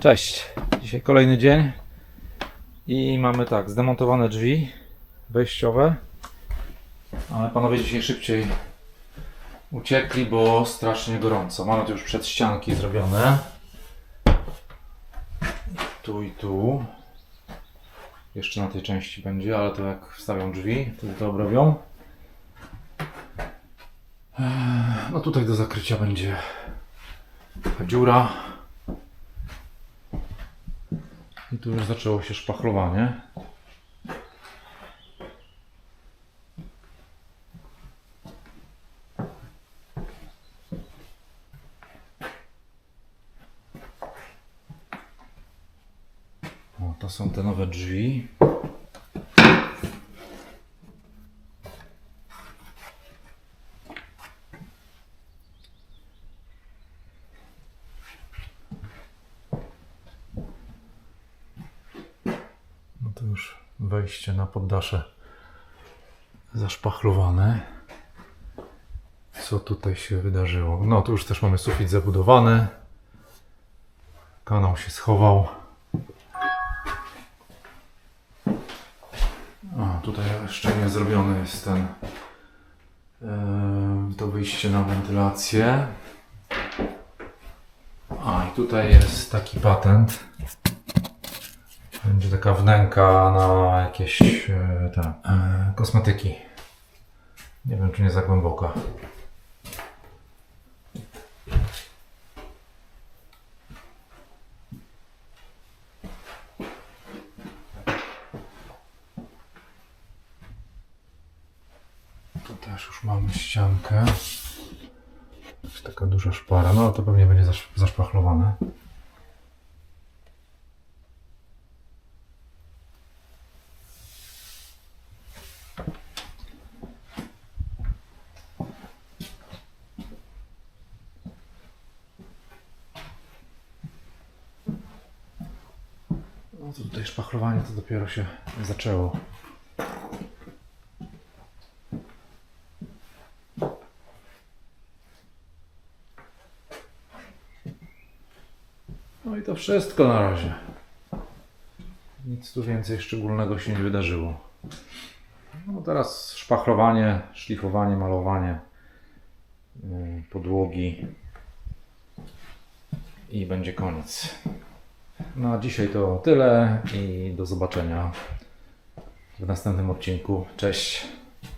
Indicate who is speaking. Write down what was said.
Speaker 1: Cześć. Dzisiaj kolejny dzień i mamy tak, zdemontowane drzwi wejściowe. Ale panowie dzisiaj szybciej uciekli, bo strasznie gorąco. Mamy tu już przedścianki zrobione. Tu i tu. Jeszcze na tej części będzie, ale to jak wstawią drzwi, to obrobią. Eee, No tutaj do zakrycia będzie dziura. I tu już zaczęło się szpachlowanie. O, to są te nowe drzwi. No to już wejście na poddasze zaszpachlowane. Co tutaj się wydarzyło? No tu już też mamy sufit zabudowany. Kanał się schował. A, tutaj jeszcze nie zrobiony jest ten to wyjście na wentylację. A i tutaj jest taki patent. Będzie taka wnęka na jakieś e, te, e, kosmetyki. Nie wiem, czy nie za głęboka. Tu też już mamy ściankę. Jest taka duża szpara, no ale to pewnie będzie zasz- zaszpachlowane. No to tutaj szpachlowanie to dopiero się zaczęło. No i to wszystko na razie. Nic tu więcej szczególnego się nie wydarzyło. No teraz szpachlowanie, szlifowanie, malowanie yy, podłogi i będzie koniec. No a dzisiaj to tyle i do zobaczenia w następnym odcinku. Cześć!